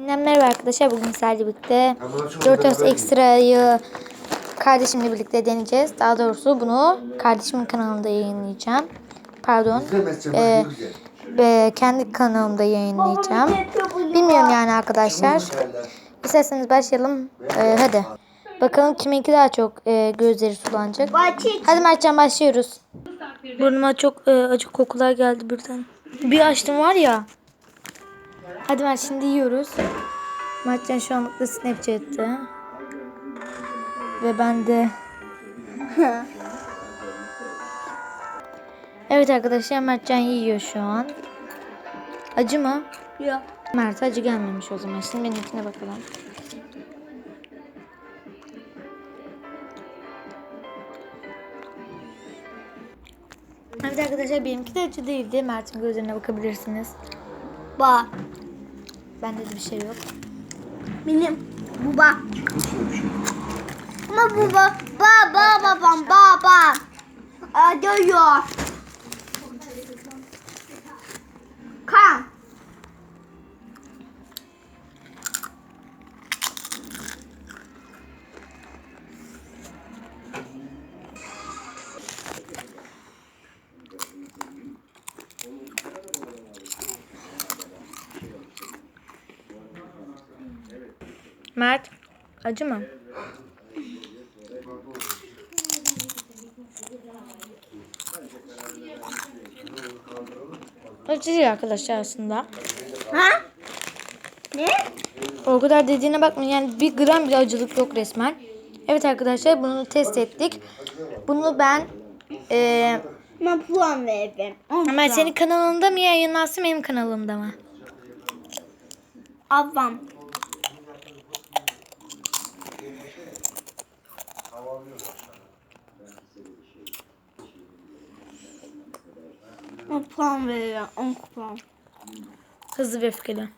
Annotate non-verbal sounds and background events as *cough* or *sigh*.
Yeniden merhaba arkadaşlar. Bugün sizlerle birlikte Doritos Extra'yı kardeşimle birlikte deneyeceğiz. Daha doğrusu bunu kardeşimin kanalında yayınlayacağım. Pardon. Ee, ve kendi kanalımda yayınlayacağım. Bilmiyorum yani arkadaşlar. İsterseniz başlayalım. Ee, hadi. Bakalım kiminki daha çok e, gözleri sulanacak. Hadi Mertcan başlıyoruz. Burnuma çok e, acı kokular geldi birden. Bir açtım var ya. Hadi Mert şimdi yiyoruz. Mertcan şu anlıkla Snapchat'te. Ve ben de... *laughs* evet arkadaşlar Mertcan yiyor şu an. Acı mı? Yok. Mert acı gelmemiş o zaman. Şimdi benimkine bakalım. Evet arkadaşlar benimki de acı değildi. Mert'in gözlerine bakabilirsiniz. Bak. Bende de bir şey yok. Benim baba. Ama baba, baba, babam, baba. Acıyor. Kan. Mert acı mı? Acı değil arkadaşlar aslında. Ha? Ne? O kadar dediğine bakmayın yani bir gram bile acılık yok resmen. Evet arkadaşlar bunu test ettik. Bunu ben eee Ben puan verdim. Ömer senin kanalında mı yayınlansın benim kanalımda mı? Ablam. Ben puan veriyorum. 10 puan. Hızlı ve öfkeli.